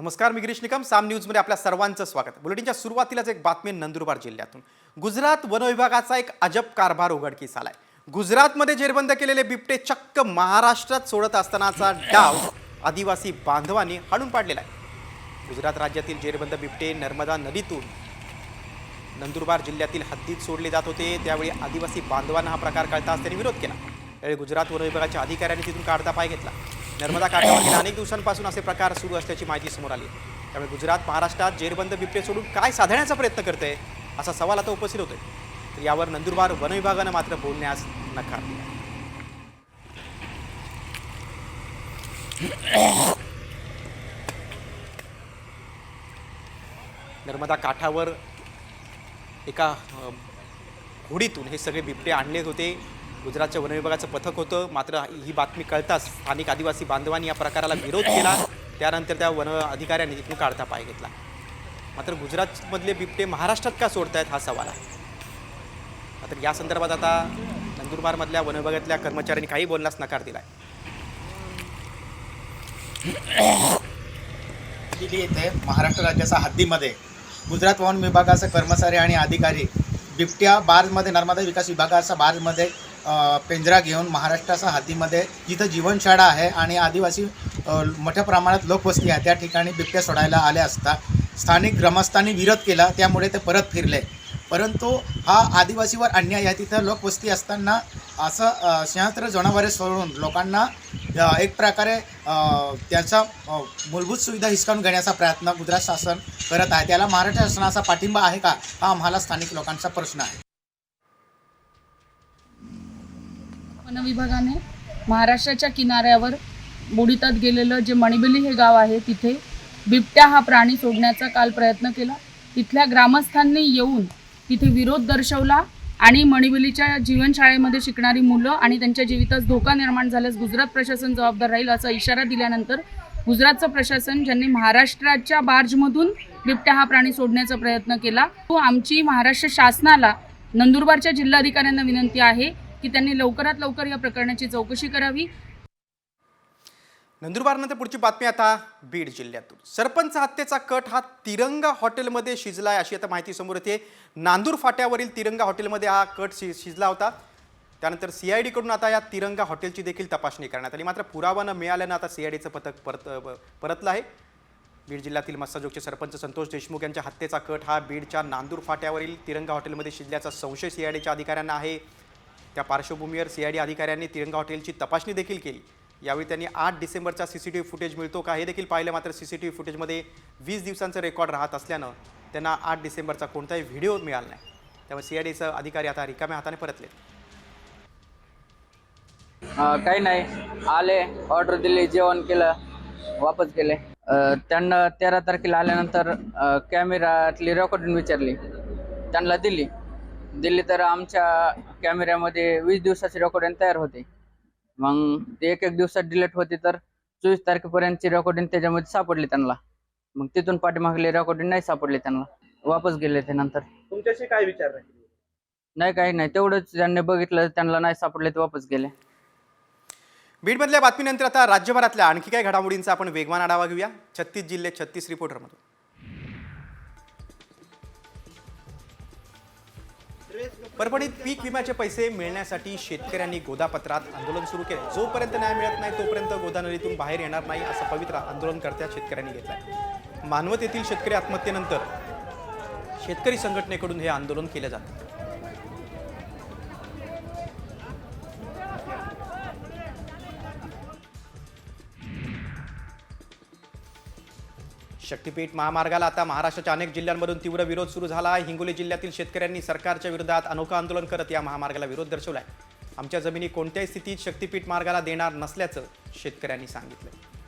नमस्कार मी गिरीश निकम. साम न्यूजमध्ये आपल्या सर्वांचं स्वागत. बुलेटिनच्या सुरुवातीलाच एक बातमी नंदुरबार जिल्ह्यातून. गुजरात वन विभागाचा एक अजब कारभार उघडकीस आलाय. गुजरातमध्ये जेरबंद केलेले बिबटे चक्क महाराष्ट्रात सोडत असतानाचा डाव आदिवासी बांधवांनी हाणून पाडलेला आहे. गुजरात राज्यातील जेरबंद बिबटे नर्मदा नदीतून नंदुरबार जिल्ह्यातील हद्दीत सोडले जात होते. त्यावेळी आदिवासी बांधवांना हा प्रकार कळताच त्यांनी विरोध केला. त्यावेळी गुजरात वन विभागाच्या अधिकाऱ्यांनी तिथून काढता पाय घेतला. नर्मदा काठावर गेल्या अनेक दिवसांपासून असे प्रकार सुरू असल्याची माहिती समोर आली. त्यामुळे गुजरात महाराष्ट्रात जेरबंद बिबटे सोडून काय साधण्याचा प्रयत्न करते असा सवाल आता उपस्थित होतोय. तर यावर नंदुरबार वनविभागानं मात्र बोलण्यास नकार दिला. नर्मदा काठावर एका होडीतून हे सगळे बिबटे आणले होते. गुजरातच्या वन विभागाचं पथक होतं. मात्र ही बातमी कळताच स्थानिक आदिवासी बांधवांनी या प्रकाराला विरोध केला. त्यानंतर त्या वन अधिकाऱ्यांनी तिथून काढता पाय घेतला. मात्र गुजरातमधले बिबटे महाराष्ट्रात का सोडतायत हा सवाल आहे. मात्र या संदर्भात आता नंदुरबारमधल्या वन विभागातल्या कर्मचाऱ्यांनी काही बोलण्यास नकार दिला आहे येथे महाराष्ट्र राज्याच्या हद्दीमध्ये गुजरात वन विभागाचे कर्मचारी आणि अधिकारी बिबट्या बार्जमध्ये नर्मदा विकास विभागाच्या बार्जमध्ये पिंजरा घेऊन महाराष्ट्राच्या हद्दीमध्ये जिथं जीवनशाळा आहे आणि आदिवासी मोठ्या प्रमाणात लोकवस्ती आहे. त्या ठिकाणी बिबट्या सोडायला आल्या असता स्थानिक ग्रामस्थांनी विरोध केला त्यामुळे ते परत फिरले. परंतु हा आदिवासीवर अन्याय आहे. तिथं लोकवस्ती असताना असं अ, जनावरे सोडून लोकांना एक प्रकारे त्याचा मूलभूत सुविधा हिसकावून घेण्याचा प्रयत्न गुजरात शासन करत आहे. त्याला महाराष्ट्र शासनाचा पाठिंबा आहे का? हा आम्हाला स्थानिक लोकांचा प्रश्न आहे. वन विभागाने महाराष्ट्राच्या किनाऱ्यावर बुडीतात गेलेलं जे मणिबेली हे गाव आहे तिथे बिबट्या हा प्राणी सोडण्याचा काल प्रयत्न केला. तिथल्या ग्रामस्थांनी येऊन तिथे विरोध दर्शवला आणि मणिबेलीच्या जीवनशाळेमध्ये शिकणारी मुलं आणि त्यांच्या जीवितास धोका निर्माण झाल्यास गुजरात प्रशासन जबाबदार राहील असा इशारा दिल्यानंतर गुजरातचं प्रशासन ज्यांनी महाराष्ट्राच्या बार्जमधून बिबट्या हा प्राणी सोडण्याचा प्रयत्न केला तो आमची महाराष्ट्र शासनाला नंदुरबारच्या जिल्हाधिकाऱ्यांना विनंती आहे की त्यांनी लवकरात लवकर या प्रकरणाची चौकशी करावी. नंदुरबारनंतर पुढची बातमी आता बीड जिल्ह्यातून. सरपंच हत्येचा कट हा तिरंगा हॉटेलमध्ये शिजलाय अशी आता माहिती समोर येते. नांदूर फाट्यावरील तिरंगा हॉटेलमध्ये हा कट शि शिजला होता. त्यानंतर सी आय डीकडून आता या तिरंगा हॉटेलची देखील तपासणी करण्यात आली. मात्र पुरावा न मिळाल्यानं आता सी आय डीचं पथक परत परतलं आहे. बीड जिल्ह्यातील मस्साजोगचे सरपंच संतोष देशमुख यांच्या हत्येचा कट हा बीडच्या नांदूर फाट्यावरील तिरंगा हॉटेलमध्ये शिजल्याचा संशय सी आय डीच्या अधिकाऱ्यांना आहे. त्या पार्श्वभूमीवर सी आय डी अधिकाऱ्यांनी तिरंगा हॉटेलची तपासणी देखील केली. यावेळी त्यांनी आठ डिसेंबरचा C C T V footage मिळतो का हे देखील पाहिलं. मात्र सी सी टी व्ही फुटेजमध्ये वीस दिवसांचं रेकॉर्ड राहत असल्यानं त्यांना आठ डिसेंबरचा कोणताही व्हिडिओ मिळाला नाही. त्यामुळे सी आय डीचं अधिकारी आता रिकाम्या हाताने परतले काही नाही. आले ऑर्डर दिली जेवण केलं वापस गेले. त्यांना तेरा तारखेला आल्यानंतर कॅमेऱ्यातली रेकॉर्डिंग विचारली. त्यांना दिली. दिली तर आमच्या कॅमेऱ्यामध्ये वीस दिवसाची रेकॉर्डिंग तयार होते. मग ते एक एक दिवसात डिलीट होती तर चोवीस तारखेपर्यंतची रेकॉर्डिंग त्याच्यामध्ये सापडली त्यांना. मग तिथून पाठीमागली रेकॉर्डिंग नाही सापडली त्यांना. वापस गेले ते नंतर. तुमच्याशी काय विचार नाही नाही काही नाही. तेवढंच ज्यांनी बघितलं त्यांना नाही सापडले ते वापस गेले. बीडमधल्या बातमीनंतर आता राज्यभरातल्या आणखी काही घडामोडींचा आपण वेगवान आढावा घेऊया. छत्तीस जिल्हे छत्तीस रिपोर्टरमधून परभणीत पीक विम्याचे पैसे मिळण्यासाठी शेतकऱ्यांनी गोदापत्रात आंदोलन सुरू केले. जोपर्यंत न्याय मिळत नाही तोपर्यंत गोदा नदीतून बाहेर येणार नाही असं पवित्र आंदोलनकर्त्या शेतकऱ्यांनी घेतलंय. मानवत येथील शेतकरी आत्महत्येनंतर शेतकरी संघटनेकडून हे आंदोलन केलं जातं. शक्तीपीठ महामार्गाला आता महाराष्ट्राच्या अनेक जिल्ह्यांमधून तीव्र विरोध सुरू झाला आहे. हिंगोली जिल्ह्यातील शेतकऱ्यांनी सरकारच्या विरोधात अनोखं आंदोलन करत या महामार्गाला विरोध दर्शवला आहे आमच्या जमिनी कोणत्याही स्थितीत शक्तीपीठ मार्गाला देणार नसल्याचं शेतकऱ्यांनी सांगितलं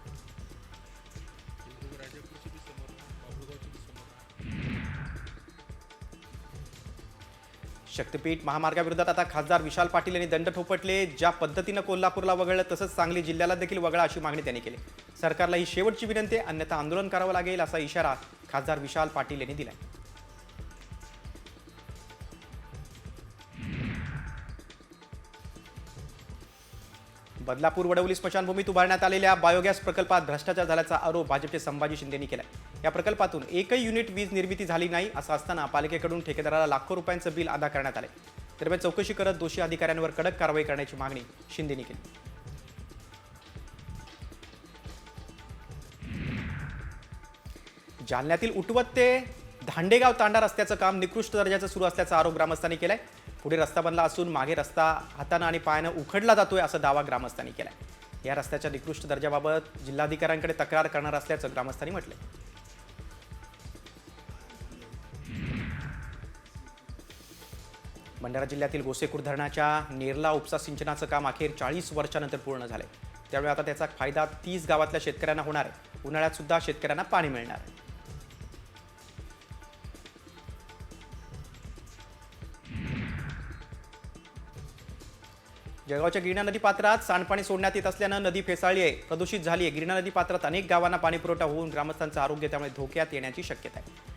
शक्तपीठ महामार्गाविरोधात आता खासदार विशाल पाटील यांनी दंड ठोपटले. ज्या पद्धतीनं कोल्हापूरला वगळलं तसंच सांगली जिल्ह्याला देखील वगळा अशी मागणी त्यांनी केली. सरकारला ही शेवटची विनंती अन्यथा आंदोलन करावं लागेल असा इशारा खासदार विशाल पाटील यांनी आहे बदलापूर वडवली स्मशानभूमीत उभारण्यात आलेल्या बायोगॅस प्रकल्पात भ्रष्टाचार झाल्याचा आरोप भाजपचे संभाजी शिंदेनी केला या प्रकल्पातून एकही युनिट वीज निर्मिती झाली नाही असं असताना पालिकेकडून ठेकेदाराला लाखो रुपयांचं बिल अदा करण्यात आले दरम्यान चौकशी करत दोषी अधिकाऱ्यांवर कडक कारवाई करण्याची मागणी शिंदेनी केली. जालन्यातील उटवत ते धांडेगाव तांडा रस्त्याचं काम निकृष्ट दर्जाचं सुरू असल्याचा आरोप ग्रामस्थांनी केलाय. पुढे रस्ता बनला असून मागे रस्ता हातानं आणि पायानं उखडला जातोय असा दावा ग्रामस्थांनी केलाय. या रस्त्याच्या निकृष्ट दर्जाबाबत जिल्हाधिकाऱ्यांकडे तक्रार करणार असल्याचं ग्रामस्थांनी म्हटलंय. भंडारा जिल्ह्यातील गोसेखुर्द धरणाच्या नेरला उपसा सिंचनाचं काम अखेर चाळीस वर्षानंतर पूर्ण झालंय. त्यामुळे आता त्याचा फायदा तीस गावातल्या शेतकऱ्यांना होणार आहे. उन्हाळ्यात सुद्धा शेतकऱ्यांना पाणी मिळणार आहे. जळगावच्या गिरणा नदी पात्रात सांडपाणी सोडण्यात येत असल्यानं नदी फेसाळली आहे. प्रदूषित झाली आहे. गिरणा नदी पात्रात अनेक गावांना पाणीपुरवठा होऊन ग्रामस्थांचं आरोग्य त्यामुळे धोक्यात येण्याची शक्यता आहे.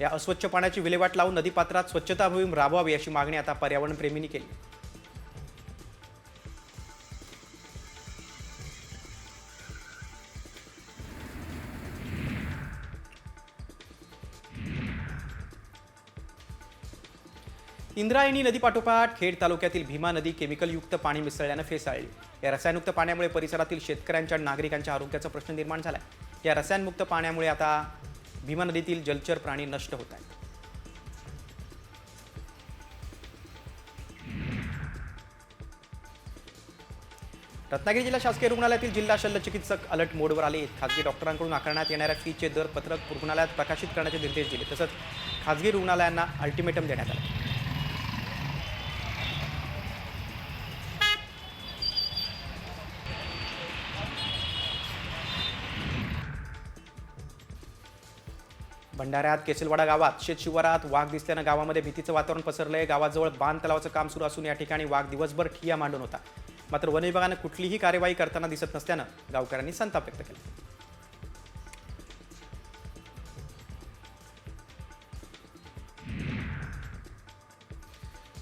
या अस्वच्छ पाण्याची विल्हेवाट लावून नदी पात्रात स्वच्छता मोहीम राबवावी अशी मागणी आता पर्यावरण प्रेमींनी केली इंद्रायणी नदीपाठोपाठ खेड तालुक्यातील भीमा नदी केमिकलयुक्त पाणी मिसळल्यानं फेसाळली. या रसायनयुक्त पाण्यामुळे परिसरातील शेतकऱ्यांच्या नागरिकांच्या आरोग्याचा प्रश्न निर्माण झाला आहे या रसायनमुक्त पाण्यामुळे आता भीमा नदीतील जलचर प्राणी नष्ट होत आहेत. रत्नागिरी जिल्हा शासकीय रुग्णालयातील जिल्हा शल्य चिकित्सक अलर्ट मोडवर आले खासगी डॉक्टरांकडून आकारण्यात येणाऱ्या फीचे दर पत्रक रुग्णालयात प्रकाशित करण्याचे निर्देश दिले. तसंच खासगी रुग्णालयांना अल्टिमेटम देण्यात आले. भंडाऱ्यात केसलवाडा गावात शेत शिवारात वाघ दिसल्यानं गावामध्ये भीतीचं वातावरण पसरलंय. गावाजवळ बांध तलावाचं काम सुरू असून या ठिकाणी वाघ दिवसभर ठिया मांडून होता. मात्र वन विभागानं कुठलीही कार्यवाही करताना दिसत नसल्यानं गावकऱ्यांनी संताप व्यक्त केला.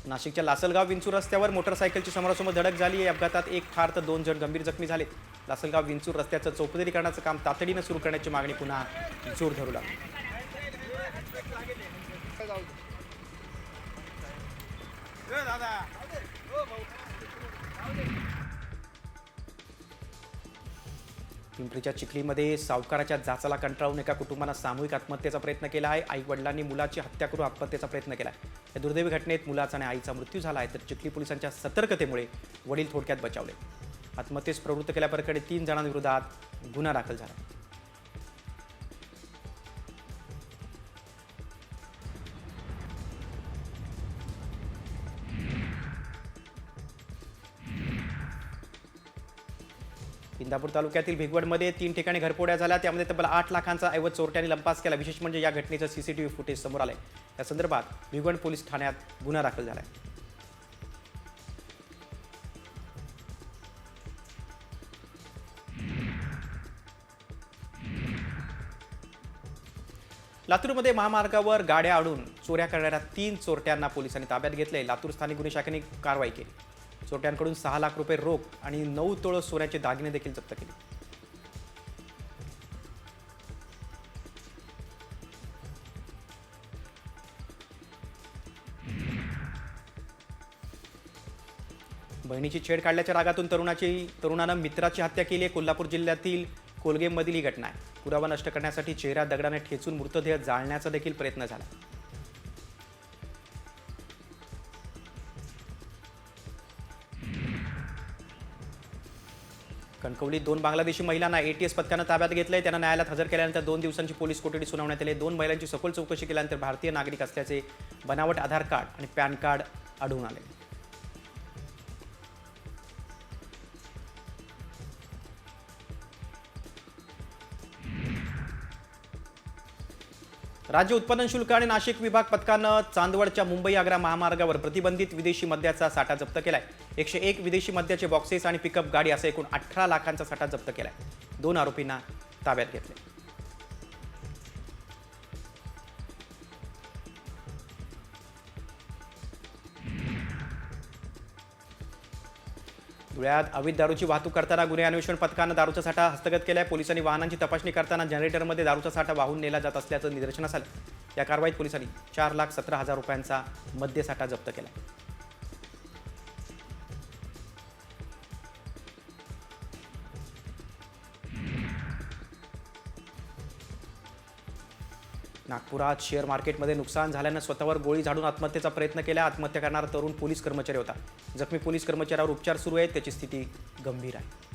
नाशिकच्या लासलगाव विंचूर रस्त्यावर मोटरसायकलची समोरासमोर धडक झाली. या अपघातात एक ठार तर दोन जण गंभीर जखमी झाले. लासलगाव विंचूर रस्त्याचं चौपदरीकरणाचं काम तातडीनं सुरू करण्याची मागणी पुन्हा जोर धरू लागली. पिंपरीच्या चिखलीमध्ये सावकाराच्या जाचाला कंटाळून एका कुटुंबानं सामूहिक आत्महत्येचा प्रयत्न केला आहे. आई वडिलांनी मुलाची हत्या करून आत्महत्येचा प्रयत्न केला आहे. या दुर्दैवी घटनेत मुलाचा आणि आईचा मृत्यू झाला आहे तर चिखली पोलिसांच्या सतर्कतेमुळे वडील थोडक्यात बचावले. आत्महत्येस प्रवृत्त केल्याप्रकरणी तीन जणांविरोधात गुन्हा दाखल झाला. इंदापूर तालुक्यातील भिगवडमध्ये तीन ठिकाणी घरपोड्या झाल्या. त्यामध्ये तब्बल आठ लाखांचा ऐवज चोरट्यांनी लंपास केला. विशेष म्हणजे या घटनेचं सीसीटीव्ही फुटेज समोर आलंय. या संदर्भात भिगवण पोलीस ठाण्यात गुन्हा दाखल झाला आहे लातूरमध्ये महामार्गावर गाड्या अडून चोऱ्या करणाऱ्या तीन चोरट्यांना पोलिसांनी ताब्यात घेतले लातूर स्थानिक गुन्हे शाखेने कारवाई केली. चोरट्यांकडून सहा लाख रुपये रोख आणि नऊ तोळ सोन्याचे दागिने देखील जप्त केले. बहिणीची छेड काढल्याच्या रागातून तरुणाची तरुणानं मित्राची हत्या केली आहे. कोल्हापूर जिल्ह्यातील कोलगेममधील ही घटना आहे. पुरावा नष्ट करण्यासाठी चेहरा दगडाने ठेचून मृतदेह जाळण्याचा देखील प्रयत्न झाला. कणकवली दोन बांगलादेशी महिलांना एटीएस पथकानं ताब्यात घेतलंय. त्यांना न्यायालयात हजर केल्यानंतर दोन दिवसांची पोलीस कोठडी सुनावण्यात आली. दोन महिलांची सखोल चौकशी केल्यानंतर भारतीय नागरिक असल्याचे बनावट आधार कार्ड आणि पॅन कार्ड आढळून आले. राज्य उत्पादन शुल्क आणि नाशिक विभाग पथकानं चांदवडच्या मुंबई आग्रा महामार्गावर प्रतिबंधित विदेशी मद्याचा साठा जप्त केलाय. एकशे एक विदेशी मद्याचे बॉक्सेस आणि पिकअप गाडी असा एकूण अठरा लाखांचा साठा जप्त केलाय. दोन आरोपींना ताब्यात घेतले धुळ्यात अवैध दारूची वाहतूक करताना गुन्हे अन्वेषण पथकानं दारूचा साठा हस्तगत केलाय. पोलिसांनी वाहनांची तपासणी करताना जनरेटरमध्ये दारूचा साठा वाहून नेला जात असल्याचं निदर्शनास आलं. या कारवाईत पोलिसांनी चार लाख सतरा हजार रुपयांचा मद्यसाठा जप्त केला नागपुरात शेअर मार्केटमध्ये नुकसान झाल्यानं स्वतःवर गोळी झाडून आत्महत्येचा प्रयत्न केला. आत्महत्या करणारा तरुण पोलीस कर्मचारी होता. जखमी पोलीस कर्मचाऱ्यावर उपचार सुरू आहेत. त्याची स्थिती गंभीर आहे.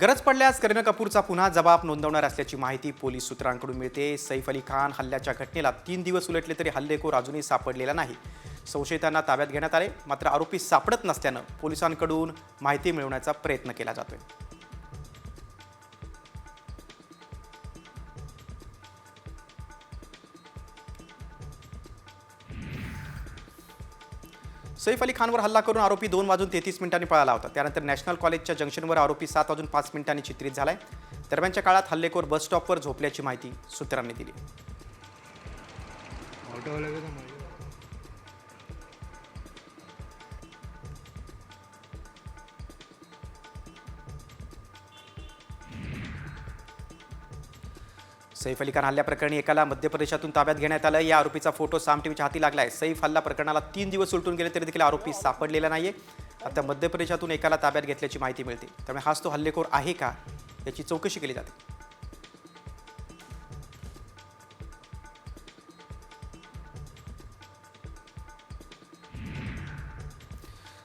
गरज पडल्यास करीना कपूरचा पुन्हा जबाब नोंदवणार असल्याची माहिती पोलीस सूत्रांकडून मिळते. सैफ अली खान हल्ल्याच्या घटनेला तीन दिवस उलटले तरी हल्लेखोर अजूनही सापडलेला नाही. संशयितांना ताब्यात घेण्यात आले मात्र आरोपी सापडत नसल्यानं पोलिसांकडून माहिती मिळवण्याचा प्रयत्न केला जातोय. सैफ अली खानवर हल्ला करून आरोपी दोन वाजून तेहतीस मिनिटांनी पळाला होता. त्यानंतर नॅशनल कॉलेजच्या जंक्शनवर आरोपी सात वाजून पाच मिनिटांनी चित्रित झालाय. दरम्यानच्या काळात हल्लेखोर बस स्टॉपवर झोपल्याची माहिती सूत्रांनी दिली. सैफ अली खान हल्ल्याप्रकरणी एकाला मध्य प्रदेशातून ताब्यात घेण्यात आलं. या आरोपीचा फोटो साम टीव्हीच्या हाती लागलाय सैफ हल्ला प्रकरणाला तीन दिवस उलटून गेले तरी देखील आरोपी सापडलेला नाहीये. आता मध्य प्रदेशातून एकाला ताब्यात घेतल्याची माहिती मिळते. त्यामुळे हाच तो हल्लेखोर आहे का याची चौकशी केली जाते.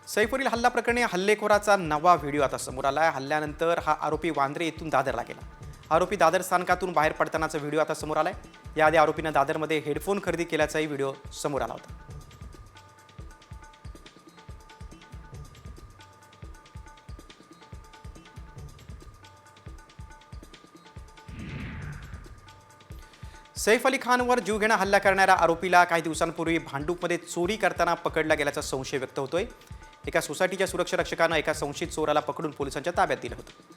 सैफवरील हल्ला प्रकरणी हल्लेखोराचा नवा व्हिडिओ आता समोर आला आहे. हल्ल्यानंतर हा आरोपी वांद्रे येथून दादरला गेला. आरोपी दादर स्थानकातून बाहेर पडतानाचा व्हिडिओ आता समोर आलाय. याआधी आरोपीनं दादरमध्ये हेडफोन खरेदी केल्याचाही व्हिडिओ समोर आला होता. सैफ अली खानवर जीवघेणा हल्ला करणाऱ्या आरोपीला काही दिवसांपूर्वी भांडूपमध्ये चोरी करताना पकडला गेल्याचा संशय व्यक्त होतोय. एका सोसायटीच्या सुरक्षा रक्षकानं एका संशयित चोराला पकडून पोलिसांच्या ताब्यात दिलं होतं.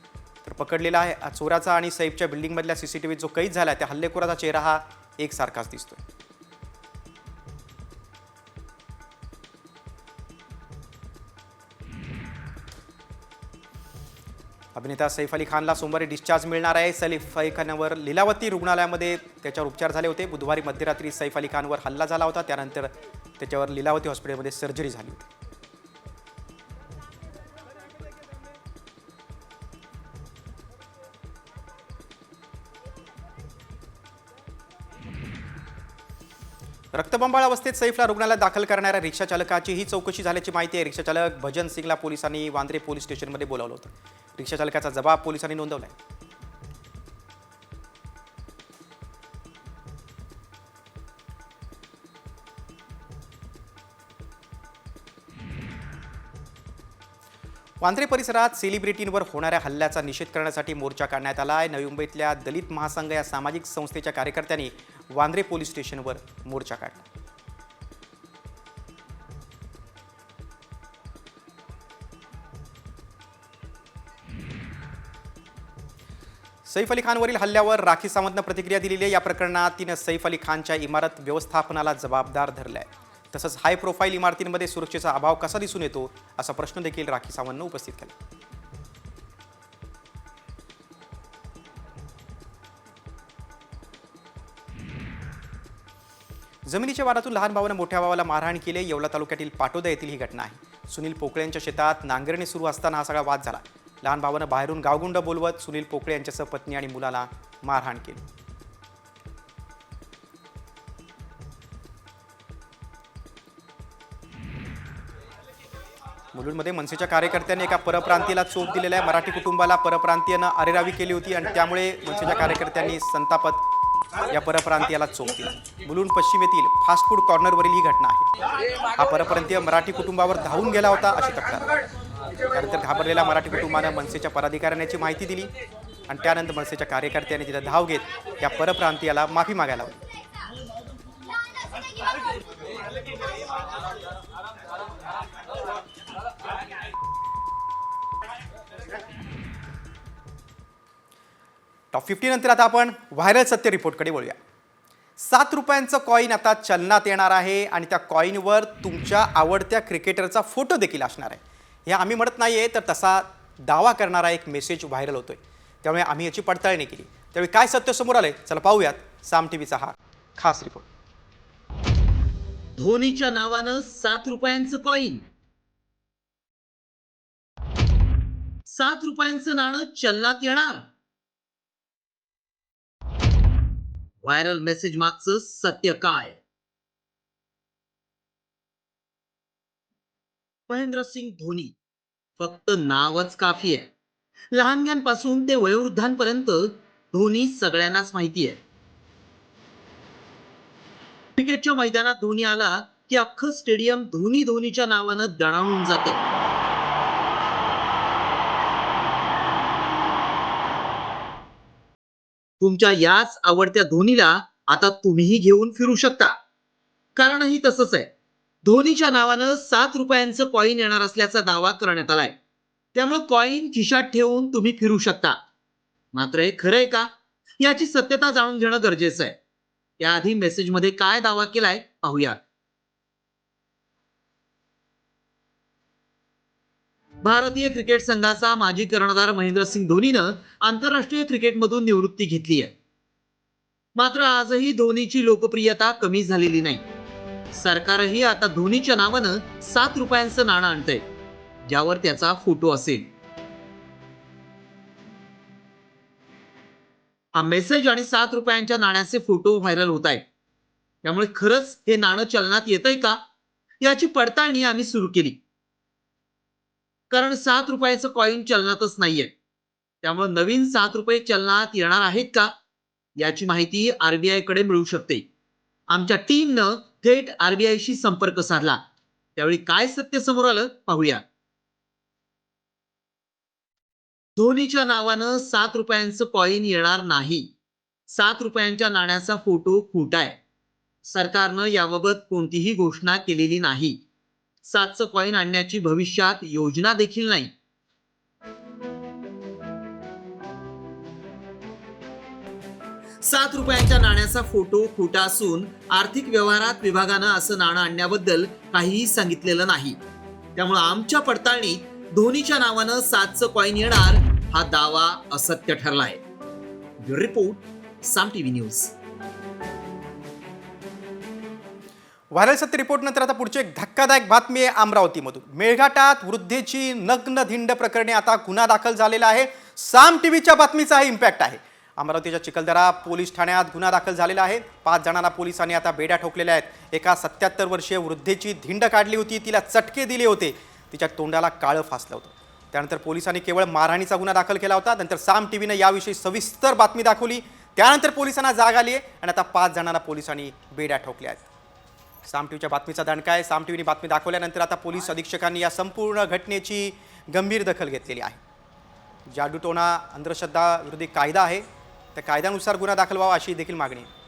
पकडलेला आहे. चोराचा आणि सैफच्या बिल्डिंगमधल्या सी सी टी व्हीत जो कैद झाला त्या हल्लेखोराचा चेहरा हा एकसारखाच दिसतोय. अभिनेता सैफ अली खानला सोमवारी डिस्चार्ज मिळणार आहे. सलीफ अली खानवर लीलावती रुग्णालयामध्ये त्याच्यावर उपचार झाले होते. बुधवारी मध्यरात्री सैफ अली खानवर हल्ला झाला होता. त्यानंतर त्याच्यावर लीलावती हॉस्पिटलमध्ये सर्जरी झाली होती. रक्तबंबाळ अवस्थेत सैफला रुग्णालयात दाखल करणाऱ्या रिक्षा चालकाची ही चौकशी झाल्याची माहिती आहे. रिक्षा चालक भजन सिंगला पोलिसांनी वांद्रे पोलीस स्टेशनमध्ये बोलावलं होतं. रिक्षा चालकाचा जबाब पोलिसांनी नोंदवलाय. वांद्रे परिसरात सेलिब्रिटींवर होणाऱ्या हल्ल्याचा निषेध करण्यासाठी मोर्चा काढण्यात आला आहे नवी मुंबईतल्या दलित महासंघ या सामाजिक संस्थेच्या कार्यकर्त्यांनी वांद्रे पोलीस स्टेशनवर मोर्चा काढला. सैफ अली खानवरील हल्ल्यावर राखी सावंतनं प्रतिक्रिया दिलेली आहे. या प्रकरणात तिनं सैफ अली खानच्या इमारत व्यवस्थापनाला जबाबदार धरलाय. तसंच हाय प्रोफाईल इमारतींमध्ये सुरक्षेचा अभाव कसा दिसून येतो असा प्रश्न देखील राखी सावंतनं उपस्थित केला. जमिनीच्या वादातून लहान भावानं मोठ्या भावाला मारहाण केले. येवला तालुक्यातील पाटोदा येथील ही घटना आहे. सुनील पोकळे यांच्या शेतात नांगरणी सुरू असताना हा सगळा वाद झाला. लहान भावानं बाहेरून गावगुंड बोलवत सुनील पोकळे यांच्यासह पत्नी आणि मुलाला मारहाण केली. मुलुंडमध्ये मनसेच्या कार्यकर्त्यांनी एका परप्रांतीला चोप दिलेला आहे. मराठी कुटुंबाला परप्रांतीयानं अरेरावी केली होती आणि त्यामुळे मनसेच्या कार्यकर्त्यांनी संतापत या परप्रांतीयाला चोप दिला. मुलुंड पश्चिमेतील फास्ट फूड कॉर्नरवरील ही घटना आहे. हा परप्रांतीय मराठी कुटुंबावर धावून गेला होता अशी तक्रार. त्यानंतर घाबरलेल्या मराठी कुटुंबानं मनसेच्या पदाधिकाऱ्यांना याची माहिती दिली आणि त्यानंतर मनसेच्या कार्यकर्त्यांनी तिथं धाव घेत या परप्रांतीयाला माफी मागायला होती टॉप फिफ्टी नंतर आता आपण व्हायरल सत्य रिपोर्टकडे बोलूया सात रुपयांचं कॉईन आता चलनात येणार आहे आणि त्या कॉईनवर तुमच्या आवडत्या क्रिकेटरचा फोटो देखील असणार आहे. हे आम्ही म्हणत नाही आहे तर तसा दावा करणारा एक मेसेज व्हायरल होतोय. त्यामुळे आम्ही याची पडताळणी केली. त्यावेळी काय सत्य समोर आले चला पाहूयात. साम टी व्हीचा हा खास रिपोर्ट धोनीच्या नावानं सात रुपयांचं कॉईन सात रुपयांचं नाणं चलनात येणार. व्हायरल मेसेज मागचं सत्य काय? महेंद्रसिंग धोनी फक्त नावच काफी आहे. लहानग्यांपासून ते वयोवृद्धांपर्यंत धोनी सगळ्यांनाच माहिती आहे. क्रिकेटच्या मैदानात धोनी आला की अख्खं स्टेडियम धोनी धोनीच्या नावानं दणावून जाते. तुमच्या याच आवडत्या धोनीला आता तुम्हीही घेऊन फिरू शकता. कारणही तसंच आहे. धोनीच्या नावानं सात रुपयांचं कॉईन येणार असल्याचा दावा करण्यात आलाय. त्यामुळे कॉईन खिशात ठेवून तुम्ही फिरू शकता. मात्र हे खरंय का? याची सत्यता जाणून घेणं गरजेचं आहे. त्याआधी मेसेजमध्ये काय दावा केलाय पाहूया. भारतीय क्रिकेट संघाचा माजी कर्णधार महेंद्रसिंग धोनीनं आंतरराष्ट्रीय क्रिकेटमधून निवृत्ती घेतली आहे. मात्र आजही धोनीची लोकप्रियता कमी झालेली नाही. सरकारही आता धोनीच्या नावानं सात रुपयांचं नाणं आणतंय ज्यावर त्याचा फोटो असेल. हा मेसेज आणि सात रुपयांच्या नाण्याचे फोटो व्हायरल होत आहेत. त्यामुळे खरंच हे नाणं चलनात येतंय का? याची पडताळणी आम्ही सुरू केली. कारण सात रुपयाचं कॉईन चलनातच नाहीये. त्यामुळे नवीन सात रुपये चलनात येणार आहेत का? याची माहिती आरबीआयकडे मिळू शकते. आमच्या टीमनं थेट आरबीआयशी संपर्क साधला. त्यावेळी काय सत्य समोर आलं पाहूया. धोनीच्या नावानं सात रुपयांचं कॉईन येणार नाही. सात रुपयांच्या नाण्याचा फोटो खोटा आहे. सरकारनं याबाबत कोणतीही घोषणा केलेली नाही. सातचं कॉईन आणण्याची भविष्यात योजना देखील नाही. सात रुपयांच्या नाण्याचा फोटो खोटा असून आर्थिक व्यवहारात विभागानं असं नाणं आणण्याबद्दल काहीही सांगितलेलं नाही. त्यामुळे आमच्या पडताळणीत धोनीच्या नावानं सातचं कॉईन येणार हा दावा असत्य ठरलाय. Report Saam TV news. Viral सत्य आता पुढची एक धक्कादायक बातमी आहे अमरावतीमधून. मेळघाटात वृद्धेची नग्न धिंड प्रकरणी आता गुन्हा दाखल झालेला आहे. साम टीव्हीच्या व्हीच्या बातमीचाही इम्पॅक्ट आहे. अमरावतीच्या चिखलदरा पोलीस ठाण्यात गुन्हा दाखल झालेला आहे. पाच जणांना पोलिसांनी आता बेड्या ठोकलेल्या आहेत. एका सत्याहत्तर वर्षीय वृद्धेची धिंड काढली होती. तिला चटके दिले होते. तिच्या तोंडाला काळं फासलं होतं. त्यानंतर पोलिसांनी केवळ मारहाणीचा गुन्हा दाखल केला होता. नंतर साम टीव्हीनं याविषयी सविस्तर बातमी दाखवली. त्यानंतर पोलिसांना जाग आली आहे आणि आता पाच जणांना पोलिसांनी बेड्या ठोकल्या आहेत. साम टीव्हीच्या बातमीचा दणका आहे. साम टीव्हीने बातमी दाखवल्यानंतर आता पोलीस अधीक्षकांनी या संपूर्ण घटनेची गंभीर दखल घेतलेली आहे. जादूटोणा अंधश्रद्धा विरोधी कायदा आहे. त्या कायद्यानुसार गुन्हा दाखल व्हावा अशी देखील मागणी आहे.